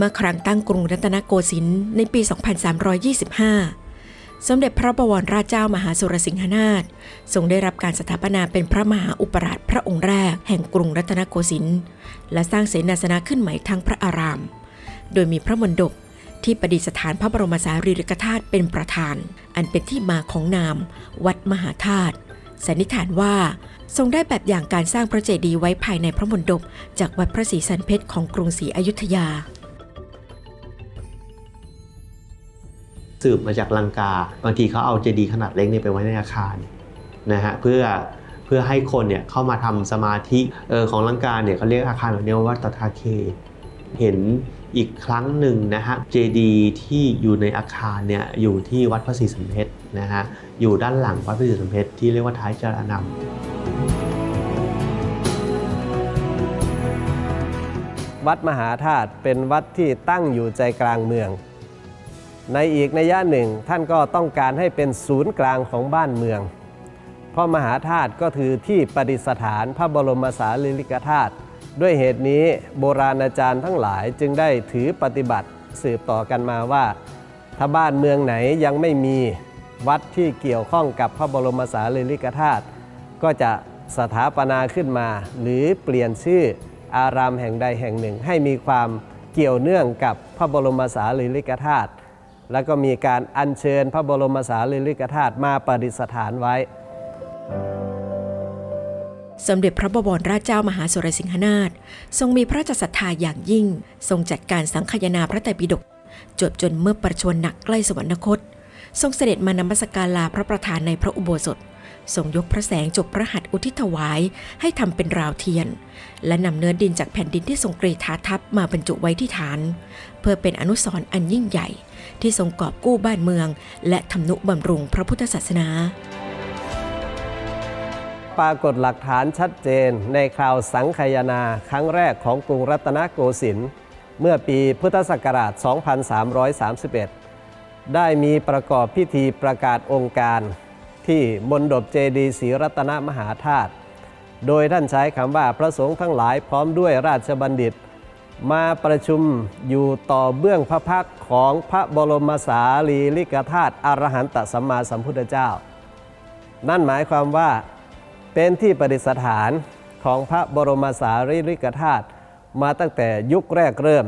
เมื่อครั้งตั้งกรุงรัตนโกสินทร์ในปี 2325 สมเด็จพระบวรราชเจ้ามหาสุรสิงหนาถทรงได้รับการสถาปนาเป็นพระมหาอุปราชพระองค์แรกแห่งกรุงรัตนโกสินทร์และสร้างเสนาสนะขึ้นใหม่ทั้งพระอาราม โดยมีพระมณฑปที่ประดิษฐานพระบรมสารีริกธาตุเป็นประธาน อันเป็นที่มาของนาม วัดมหาธาตุสันนิษฐานว่า ทรงได้แบบอย่างการสร้างพระเจดีย์ไว้ภายในพระมณฑปจากวัดพระศรีสันเพชรของกรุงศรีอยุธยา สืบมาจากลังกา บางทีเขาเอาเจดีย์ขนาดเล็กเนี่ยไปไว้ในอาคารนะฮะเพื่อเพื่อให้คนเนี่ยเข้ามาทำสมาธิเออของลังกาเนี่ยเขาเรียกอาคารแบบนี้ว่าวัดตถาเค เห็นอีกครั้งหนึ่งนะฮะเจดีย์ที่อยู่ในอาคารเนี่ยอยู่ที่วัดพระศรีสันเพชรนะฮะอยู่ด้านหลังวัดพระศรีสันเพชรที่เรียกว่าท้ายจารนำวัดมหาธาตุเป็นวัดที่ตั้งอยู่ใจกลางเมือง ในอีกนัยยะหนึ่งท่านก็ต้องการให้เป็นศูนย์กลางของบ้านเมือง เพราะมหาธาตุก็คือที่ประดิษฐานพระบรมสารีริกธาตุด้วยเหตุนี้โบราณอาจารย์ทั้งหลายจึงได้ถือปฏิบัติสืบต่อกันมาว่า ถ้าบ้านเมืองไหนยังไม่มีวัดที่เกี่ยวข้องกับพระบรมสารีริกธาตุก็จะสถาปนาขึ้นมา หรือเปลี่ยนชื่ออารามแห่งใดแห่งหนึ่ง ให้มีความเกี่ยวเนื่องกับพระบรมสารีริกธาตุ แล้วก็มีการอัญเชิญพระบรมสารีริกธาตุมาประดิษฐานไว้ สมเด็จพระบวรราชเจ้ามหาสุรสิงหนาถทรงมีพระราชศรัทธาอย่างยิ่ง ทรงจัดการสังคยนาพระไตรปิฎกจบจนเมื่อประชวรหนักใกล้สวรรคต ทรงเสด็จมานมัสการลาพระประธานในพระอุโบสถ ทรงยกพระแสงจบพระหัตถ์อุทิศถวายให้ทำเป็นราวเทียน และนำเนื้อดินจากแผ่นดินที่ทรงกรีธาทับมาบรรจุไว้ที่ฐาน เพื่อเป็นอนุสรณ์อันยิ่งใหญ่ ที่ทรงกอบกู้บ้านเมือง และทำนุบำรุงพระพุทธศาสนา ปรากฏหลักฐานชัดเจนในคราวสังคยนาครั้งแรกของกรุงรัตนโกสินทร์เมื่อปีพุทธศักราช 2331 ได้มีประกอบพิธีประกาศองค์การ ที่มณฑปเจดีศรีรัตนมหาธาตุ โดยท่านใช้คำว่าพระสงฆ์ทั้งหลายพร้อมด้วยราชบัณฑิต มาประชุมอยู่ต่อเบื้องพระพักของพระบรมสารีริกธาตุอรหันตสัมมาสัมพุทธเจ้า นั่นหมายความว่าเป็นที่ประดิษฐานของพระบรมสารีริกธาตุมาตั้งแต่ยุคแรกเริ่ม